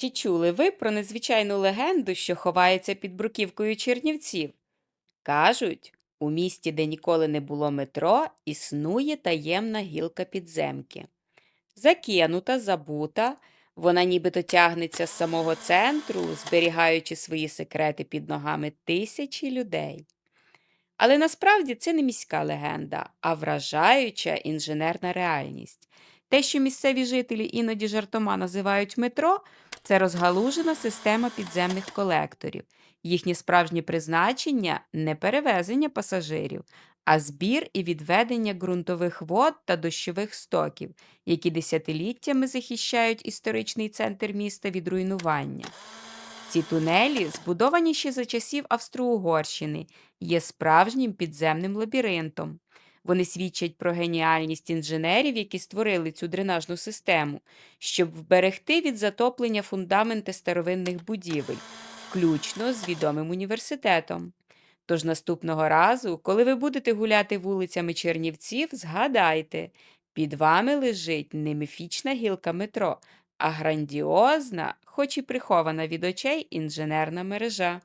Чи чули ви про незвичайну легенду, що ховається під бруківкою Чернівців? Кажуть, у місті, де ніколи не було метро, існує таємна гілка підземки. Закинута, забута, вона нібито тягнеться з самого центру, зберігаючи свої секрети під ногами тисячі людей. Але насправді це не міська легенда, а вражаюча інженерна реальність. Те, що місцеві жителі іноді жартома називають метро, це розгалужена система підземних колекторів. Їхнє справжнє призначення не перевезення пасажирів, а збір і відведення ґрунтових вод та дощових стоків, які десятиліттями захищають історичний центр міста від руйнування. Ці тунелі, збудовані ще за часів Австро-Угорщини, є справжнім підземним лабіринтом. Вони свідчать про геніальність інженерів, які створили цю дренажну систему, щоб вберегти від затоплення фундаменти старовинних будівель, включно з відомим університетом. Тож наступного разу, коли ви будете гуляти вулицями Чернівців, згадайте, під вами лежить не міфічна гілка метро, а грандіозна, хоч і прихована від очей інженерна мережа.